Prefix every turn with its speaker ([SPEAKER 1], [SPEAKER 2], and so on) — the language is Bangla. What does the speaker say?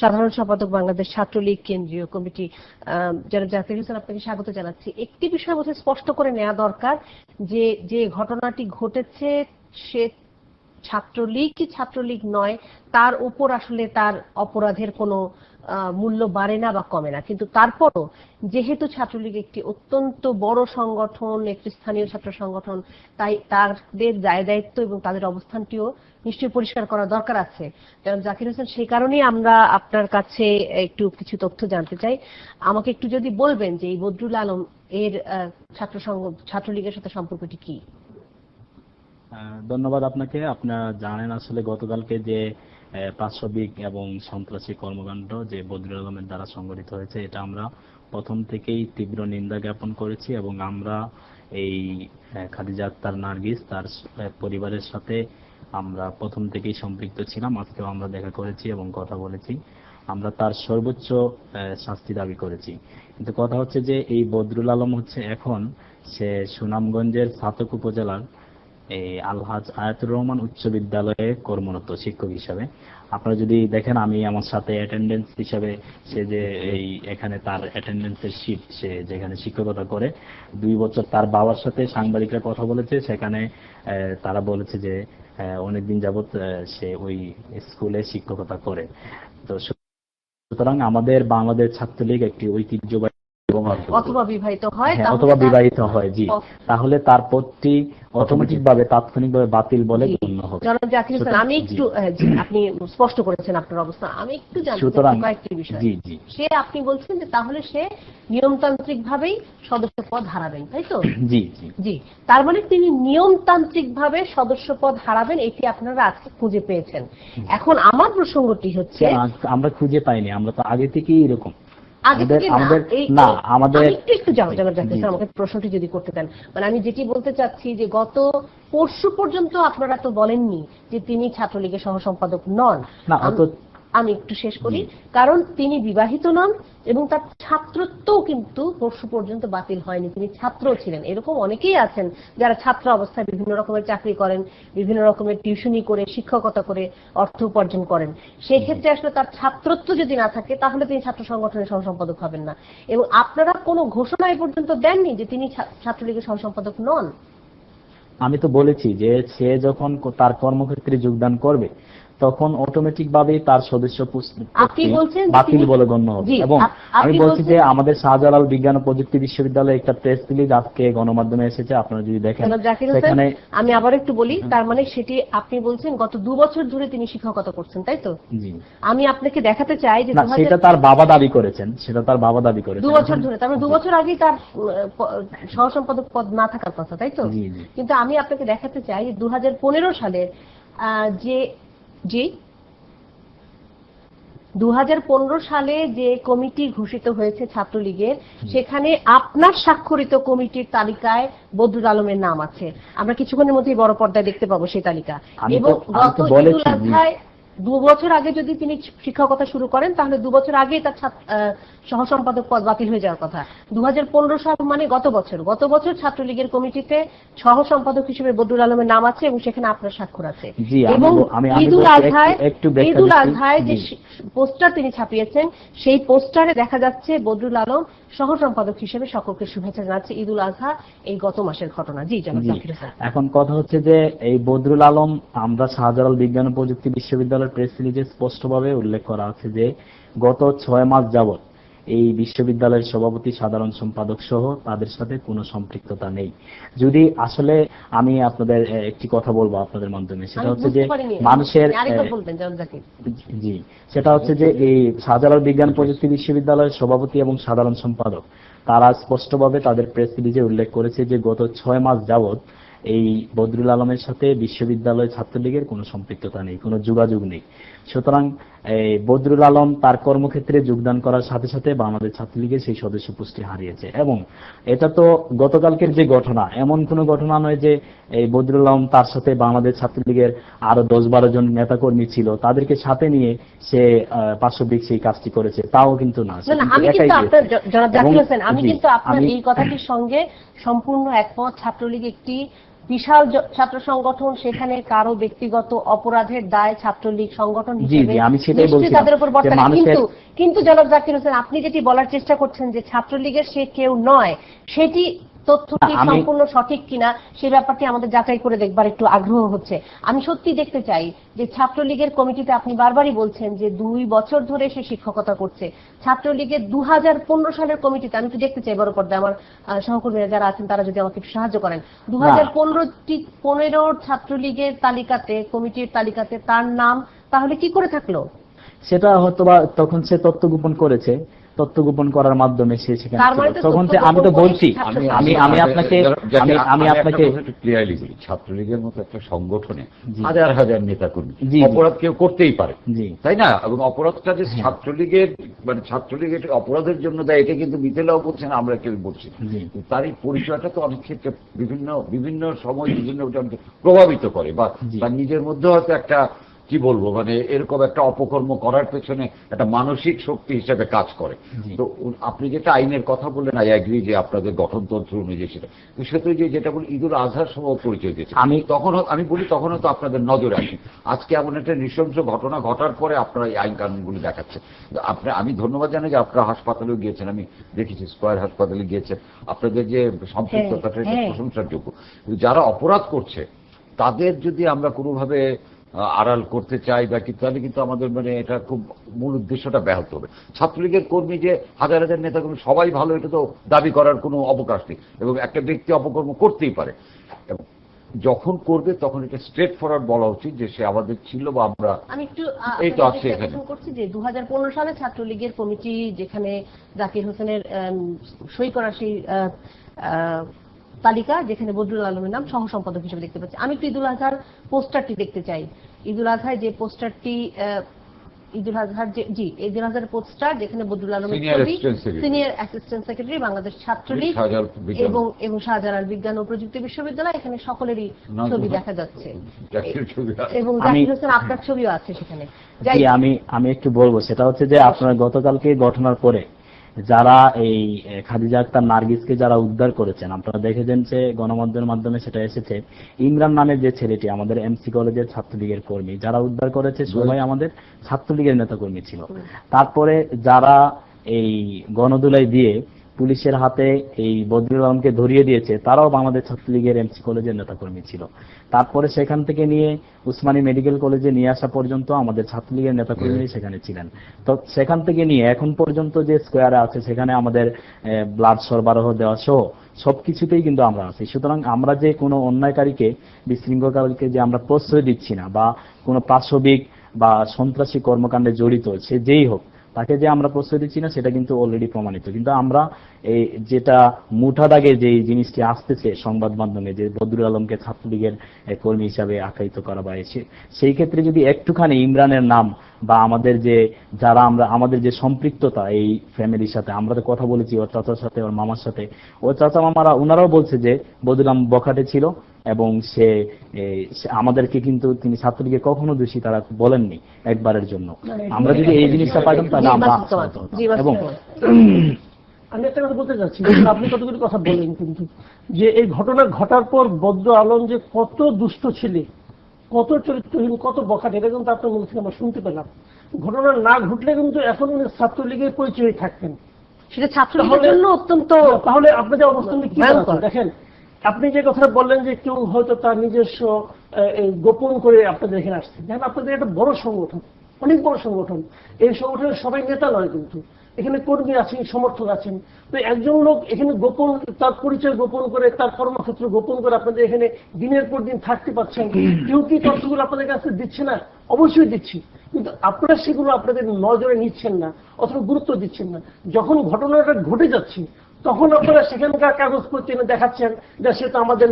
[SPEAKER 1] সাধারণ সম্পাদক বাংলাদেশ ছাত্রলীগ কেন্দ্রীয় কমিটি যারা জাকির হোসেন আপনাকে স্বাগত জানাচ্ছি। একটি বিষয় বোধহয় স্পষ্ট করে নেওয়া দরকার যে যে ঘটনাটি ঘটেছে সে ছাত্রলীগ কি ছাত্রলীগ নয়, তার উপর আসলে তার অপরাধের কোনো মূল্য বাড়ে না বা কমে না। কিন্তু তারপরও যেহেতু ছাত্রলীগ একটি অত্যন্ত বড় সংগঠন, একটি স্থানীয় ছাত্র সংগঠন, তাই তাদের দায় দায়িত্ব এবং তাদের অবস্থানটিও নিশ্চয়ই পরিষ্কার করা দরকার আছে। জাকির হোসেন, সেই কারণেই আমরা আপনার কাছে একটু কিছু তথ্য জানতে চাই। আমাকে একটু যদি বলবেন যে এই বদরুল আলম এর ছাত্র সংঘ ছাত্রলীগের সাথে সম্পর্কটি কি?
[SPEAKER 2] ধন্যবাদ আপনাকে। আপনারা জানেন আসলে গতকালকে যে পাশবিক এবং সন্ত্রাসী কর্মকাণ্ড যে বদরুল আলমের দ্বারা সংগঠিত হয়েছে, এটা আমরা প্রথম থেকেই তীব্র নিন্দা জ্ঞাপন করেছি এবং আমরা এই খাদিজা আক্তার নার্গিস তার পরিবারের সাথে আমরা প্রথম থেকেই সম্পৃক্ত ছিলাম। আজকেও আমরা দেখা করেছি এবং কথা বলেছি। আমরা তার সর্বোচ্চ শাস্তি দাবি করেছি। কিন্তু কথা হচ্ছে যে এই বদরুল আলম হচ্ছে এখন সে সুনামগঞ্জের ছাতক উপজেলার এই আলহাজ আয়াতুর রহমান উচ্চ বিদ্যালয়ে কর্মরত শিক্ষক হিসাবে। আপনারা যদি দেখেন, আমি আমার সাথে অ্যাটেন্ডেন্স হিসাবে সে যে এই এখানে তার অ্যাটেন্ডেন্সের শীট সে যেখানে শিক্ষকতা করে, দুই বছর তার বাবার সাথে সাংবাদিকরা কথা বলেছে, সেখানে তারা বলেছে যে অনেকদিন যাবৎ সে ওই স্কুলে শিক্ষকতা করে। তো সুতরাং আমাদের বাংলাদেশ ছাত্রলীগ একটি ঐতিহ্যবাহী
[SPEAKER 1] অথবা বিবাহিত হয়
[SPEAKER 2] হ্যাঁ, অথবা বিবাহিত হয় জি। তাহলে তার পদটি অটোমেটিক ভাবে তাৎক্ষণিকভাবে বাতিল বলে গণ্য হবে।
[SPEAKER 1] জাকির হোসেন আমি একটু আপনি স্পষ্ট করেছেন আপনার অবস্থা। আমি একটু জানতে
[SPEAKER 2] সুতরাং
[SPEAKER 1] কয়েকটি বিষয়।
[SPEAKER 2] জি জি।
[SPEAKER 1] সে আপনি বলছেন যে তাহলে সে নিয়মতান্ত্রিক ভাবেই সদস্য পদ হারাবেন তাই তো?
[SPEAKER 2] জি জি।
[SPEAKER 1] জি। তার মানে তিনি নিয়মতান্ত্রিক ভাবে সদস্য পদ হারাবেন এটি আপনারা আজকে খুঁজে পেয়েছেন। এখন আমার প্রসঙ্গটি হচ্ছে
[SPEAKER 2] আমরা খুঁজে পাইনি আমরা তো আগে থেকেই এরকম। আমাদের-
[SPEAKER 1] না,
[SPEAKER 2] আমাদের-
[SPEAKER 1] একটু। আমাকে প্রশ্নটি যদি করতে দেন মানে আমি যেটি বলতে চাচ্ছি যে গত পরশু পর্যন্ত আপনারা তো বলেননি যে তিনি ছাত্রলীগের সহ সম্পাদক নন
[SPEAKER 2] না,
[SPEAKER 1] আম- একটু শেষ করি। কারণ তিনি বিবাহিত নন এবং তার ছাত্রত্বও কিন্তু পরশু পর্যন্ত বাতিল হয়নি। তিনি ছাত্রও ছিলেন। এরকম অনেকেই আছেন যারা ছাত্র অবস্থায় বিভিন্ন রকমের চাকরি করেন বিভিন্ন রকমের টিউশনি করে শিক্ষকতা করে অর্থ উপার্জন করেন। সেই ক্ষেত্রে আসলে তার ছাত্রত্ব যদি না থাকে তাহলে তিনি ছাত্র সংগঠনের সহ সম্পাদক হবেন না। এবং আপনারা কোনো ঘোষণা এ পর্যন্ত দেননি যে তিনি ছাত্রলীগের সহ সম্পাদক নন?
[SPEAKER 2] আমি তো বলেছি যে সে যখন তার কর্মক্ষেত্রে যোগদান করবে তখন অটোমেটিক ভাবেই তার সদস্য
[SPEAKER 1] আপনি বলছেন
[SPEAKER 2] বাতিল বলে গণ্য হবে। এবং আমি বলছি যে আমাদের শাহজালাল বিজ্ঞান ও প্রযুক্তি বিশ্ববিদ্যালয়ে একটা প্রেস রিলিজ আজকে গণমাধ্যমে এসেছে আপনারা যদি দেখেন। সেখানে
[SPEAKER 1] আমি আবার একটু বলি তার মানে সেটি আপনি বলছেন গত দু বছর ধরে তিনি শিক্ষকতা করছেন তাই তো? আমি আপনাকে দেখাতে চাই যে
[SPEAKER 2] সেটা তার বাবা দাবি করেছেন সেটা তার বাবা দাবি করেছেন।
[SPEAKER 1] দু বছর ধরে তার মানে দু বছর আগেই তার উম, প- সহ সম্পাদক পদ না থাকার কথা তাই তো? কিন্তু আমি আপনাকে দেখাতে চাই যে দু সালের আহ, যে জি? দু হাজার পনেরো সালে যে কমিটি ঘোষিত হয়েছে ছাত্রলীগের সেখানে আপনার স্বাক্ষরিত কমিটির তালিকায় বদরুল আলমের নাম আছে। আমরা কিছুক্ষণের মধ্যেই বড় পর্দায় দেখতে পাবো সেই তালিকা। এবং গত দু বছর আগে যদি তিনি শিক্ষকতা শুরু করেন তাহলে দু বছর আগে তার ছাত্র- আহ, সহ সম্পাদক পদ বাতিল হয়ে যাওয়ার কথা। দু সাল মানে গত বছর। গত বছর ছাত্রলীগের কমিটিতে সহ সম্পাদক হিসেবে বদরুল আলমের নাম আছে এবং সেখানে আপনার স্বাক্ষর আছে। এবং ঈদুল আজহায় ঈদুল আজহায় যে পোস্টার তিনি ছাপিয়েছেন সেই পোস্টারে দেখা যাচ্ছে বদরুল আলম সহ সম্পাদক হিসেবে সকলকে শুভেচ্ছা জানাচ্ছে ঈদুল আজহা এই গত মাসের ঘটনা। জি
[SPEAKER 2] এখন কথা হচ্ছে যে এই বদরুল আলম আমরা শাহজালাল বিজ্ঞান ও প্রযুক্তি বিশ্ববিদ্যালয়ের প্রেস রিলিজে স্পষ্টভাবে উল্লেখ করা আছে যে গত ছয় মাস যাবৎ এই বিশ্ববিদ্যালয়ের সভাপতি সাধারণ সম্পাদক সহ তাদের সাথে কোনো সম্পৃক্ততা নেই। যদি আসলে আমি আপনাদের একটি কথা বলব আপনাদের মাধ্যমে সেটা হচ্ছে যে মানুষের জি সেটা হচ্ছে যে এই শাহজালাল বিজ্ঞান প্রযুক্তি বিশ্ববিদ্যালয়ের সভাপতি এবং সাধারণ সম্পাদক তারা স্পষ্টভাবে তাদের প্রেস রিলিজে উল্লেখ করেছে যে গত ছয় মাস যাবৎ এই বদরুল আলমের সাথে বিশ্ববিদ্যালয় ছাত্রলীগের কোনো সম্পৃক্ততা নেই কোনো যোগাযোগ নেই। সুতরাং বদরুল আলম তার কর্মক্ষেত্রে যোগদান করার সাথে সাথে বাংলাদেশ ছাত্রলীগের সেই সদস্য পুষ্টি হারিয়েছে। এবং এটা তো গতকালকের যে ঘটনা এমন কোনো ঘটনা নয় যে এই বদরুল আলম তার সাথে বাংলাদেশ ছাত্রলীগের আরও দশ বারো জন নেতাকর্মী ছিল তাদেরকে সাথে নিয়ে সে পার্শ্ববিক সেই কাজটি করেছে তাও কিন্তু না।
[SPEAKER 1] আমি কিন্তু আপনার জনাব জাকির হোসেন আমি কিন্তু আপনার এই কথাটির সঙ্গে সম্পূর্ণ একমত ছাত্রলীগ একটি বিশাল ছাত্র সংগঠন সেখানে কারও ব্যক্তিগত অপরাধের দায় ছাত্রলীগ সংগঠন হিসেবে তাদের উপর কিন্তু কিন্তু জনাব জাকির হোসেন আপনি যেটি বলার চেষ্টা করছেন যে ছাত্রলীগের সে কেউ নয় সেটি তথ্যটি সম্পূর্ণ সঠিক কিনা সেই ব্যাপারটি আমাদের যাচাই করে দেখবার একটু আগ্রহ হচ্ছে। আমি সত্যি দেখতে চাই যে ছাত্রলীগের কমিটিতে আপনি বারবারই বলছেন যে দুই বছর ধরে সে শিক্ষকতা করছে। ছাত্রলীগের দু সালের কমিটিতে আমি একটু দেখতে চাই বড় পর্দায় আমার সহকর্মীরা যারা আছেন তারা যদি আমাকে একটু সাহায্য করেন। দু হাজার পনেরোটি পনেরোর ছাত্রলীগের তালিকাতে কমিটির তালিকাতে তার নাম তাহলে কি করে থাকল?
[SPEAKER 2] সেটা হয়তো বা তখন সে তথ্য গোপন করেছে। তথ্য গোপন করার মাধ্যমে সে সেখানে।
[SPEAKER 1] মানে
[SPEAKER 2] তখন সে- আমি তো বলছি আমি আমি আমি আপনাকে আমি আমি আপনাকে
[SPEAKER 3] ক্লিয়ারলি বলি ছাত্রলীগের মতো একটা সংগঠনে হাজার হাজার নেতা কর্মী। অপরাধ কেউ করতেই পারে। তাই না? এবং অপরাধটা যে ছাত্রলীগের মানে ছাত্রলীগের অপরাধের জন্য দেয় এটা কিন্তু মিথেলাও বলছেন আমরা কেউ বলছি না। তার এই পরিচয়টা তো অনেক ক্ষেত্রে বিভিন্ন বিভিন্ন সময় বিভিন্ন প্রভাবিত করে বা তার নিজের মধ্যে হয়তো একটা কি বলব মানে এরকম একটা অপকর্ম করার পেছনে একটা মানসিক শক্তি হিসেবে কাজ করে। তো আপনি যেটা আইনের কথা বললেন আই অ্যাগ্রি যে আপনাদের গঠনতন্ত্র অনুযায়ী সেটা। তো সে তো যে যেটা বলি ঈদুল আজহার সময় পরিচয় দিয়েছে।
[SPEAKER 2] আমি-
[SPEAKER 3] তখন আমি বলি তখনও তো আপনাদের নজরে আসে। আজকে এমন একটা নৃশংস ঘটনা ঘটার পরে আপনারা এই আইন কানুনগুলি দেখাচ্ছেন। আপনি আমি ধন্যবাদ জানাই যে আপনারা হাসপাতালেও গিয়েছেন। আমি দেখেছি স্কয়ার হাসপাতালে গিয়েছেন। আপনাদের যে সম্পৃক্ততাটা এটা
[SPEAKER 1] হ্যাঁ।
[SPEAKER 3] প্রশংসার যোগ্য। যারা অপরাধ করছে তাদের যদি আমরা কোনোভাবে আড়াল করতে চাই বা কি তাহলে কিন্তু আমাদের মানে এটা খুব মূল উদ্দেশ্যটা ব্যাহত হবে। ছাত্রলীগের কর্মী যে হাজার হাজার নেতা কর্মী সবাই ভালো এটা তো দাবি করার কোনো অবকাশ নেই। এবং একটা ব্যক্তি অপকর্ম করতেই পারে। এবং যখন করবে তখন এটা স্ট্রেট ফরওয়ার্ড বলা উচিত যে সে আমাদের ছিল বা আমরা
[SPEAKER 1] আমি একটু
[SPEAKER 3] এই তো আছে এখানে।
[SPEAKER 1] করছি যে দু হাজার পনেরো সালে ছাত্রলীগের কমিটি যেখানে জাকির হোসেনের সই করা সেই তালিকা যেখানে বদরুল আলমের নাম সহ সম্পাদক হিসেবে দেখতে পাচ্ছি। আমি একটু ঈদুল আজহার পোস্টারটি দেখতে চাই। ঈদুল আজহায় যে পোস্টারটি ঈদুল আজহার যে জি ঈদুল আজহার পোস্টার যেখানে বদরুল আলমের ছবি senior assistant secretary Bangladesh Chhatra League এবং এবং শাহজালাল বিজ্ঞান ও প্রযুক্তি বিশ্ববিদ্যালয় এখানে সকলেরই ছবি দেখা যাচ্ছে। এবং জাকির হোসেন আপনার ছবিও আছে সেখানে।
[SPEAKER 2] আমি আমি একটু বলব সেটা হচ্ছে যে আপনার গতকালকে ঘটনার পরে যারা এই খাদিজা আক্তার নার্গিসকে যারা উদ্ধার করেছেন আপনারা দেখেছেন যে গণমাধ্যমের মাধ্যমে সেটা এসেছে। ইমরান নামের যে ছেলেটি আমাদের এমসি কলেজের ছাত্রলীগের কর্মী যারা উদ্ধার করেছে সবাই আমাদের ছাত্রলীগের নেতা কর্মী ছিল তারপরে যারা এই গণদুলাই দিয়ে পুলিশের হাতে এই বদরুল আলমকে ধরিয়ে দিয়েছে তারাও বাংলাদেশ ছাত্রলীগের এমসি কলেজের নেতাকর্মী ছিল। তারপরে সেখান থেকে নিয়ে উসমানী মেডিকেল কলেজে নিয়ে আসা পর্যন্ত আমাদের ছাত্রলীগের নেতাকর্মী সেখানে ছিলেন। তো সেখান থেকে নিয়ে এখন পর্যন্ত যে স্কোয়ারে আছে সেখানে আমাদের ব্লাড সরবরাহ দেওয়া সহ সবকিছুতেই কিন্তু আমরা আছি। সুতরাং আমরা যে কোনো অন্যায়কারীকে বিশৃঙ্খলকারীকে যে আমরা প্রশ্রয় দিচ্ছি না বা কোনো পাশবিক বা সন্ত্রাসী কর্মকাণ্ডে জড়িত সে যেই হোক তাকে যে আমরা প্রশ্রয় দিচ্ছি না, সেটা কিন্তু অলরেডি প্রমাণিত। কিন্তু আমরা এই যেটা মুঠা দাগে যে জিনিসটি আসতেছে সংবাদ মাধ্যমে, যে বদরুল আলমকে ছাত্রলীগের কর্মী হিসাবে আখ্যায়িত করা এসে, সেই ক্ষেত্রে যদি একটুখানি ইমরানের নাম বা আমাদের যে, যারা আমরা, আমাদের যে সম্পৃক্ততা এই ফ্যামিলির সাথে, আমরা তো কথা বলেছি ওর চাচার সাথে, ওর মামার সাথে, ওর চাচা মামারা ওনারাও বলছে যে বদরুল আলম বখাটে ছিল এবং সে আমাদেরকে কিন্তু তিনি ছাত্রলীগে কখনো দোষী তারা বলেননি একবারের জন্য। আমরা যদি এই জিনিসটা পাইতাম তাহলে আমরা এবং
[SPEAKER 4] আমি একটা কথা বলতে চাচ্ছি আপনি কতগুলি কথা বললেন কিন্তু যে এই ঘটনা ঘটার পর বদ্র আলম যে কত দুষ্ট ছেলে কত চরিত্রহীন কত বখাট এটা কিন্তু আপনার মুখ থেকে আমরা শুনতে পেলাম। ঘটনা না ঘটলে কিন্তু এখন উনি ছাত্রলীগের পরিচয় থাকতেন।
[SPEAKER 1] সেটা ছাত্রলীগের
[SPEAKER 4] তাহলে-
[SPEAKER 1] জন্য অত্যন্ত
[SPEAKER 4] তাহলে আপনাদের অবস্থান কি। দেখেন আপনি যে কথা বললেন যে কেউ হয়তো তার নিজস্ব গোপন করে আপনাদের এখানে আসছে। দেখেন আপনাদের একটা বড় সংগঠন, অনেক বড় সংগঠন। এই সংগঠনের সবাই নেতা নয় কিন্তু। এখানে কর্মী আছেন, সমর্থক আছেন। তো একজন লোক এখানে গোপন, তার পরিচয় গোপন করে, তার কর্মক্ষেত্র গোপন করে আপনাদের এখানে দিনের পর দিন থাকতে পারছেন। কেউ কি তথ্যগুলো আপনাদের কাছে দিচ্ছে না? অবশ্যই দিচ্ছি। কিন্তু আপনারা সেগুলো আপনাদের নজরে নিচ্ছেন না, অথবা গুরুত্ব দিচ্ছেন না। যখন ঘটনাটা ঘটে যাচ্ছে তখন আপনারা সেখানকার কাগজপত্র এনে দেখাচ্ছেন যে সে তো আমাদের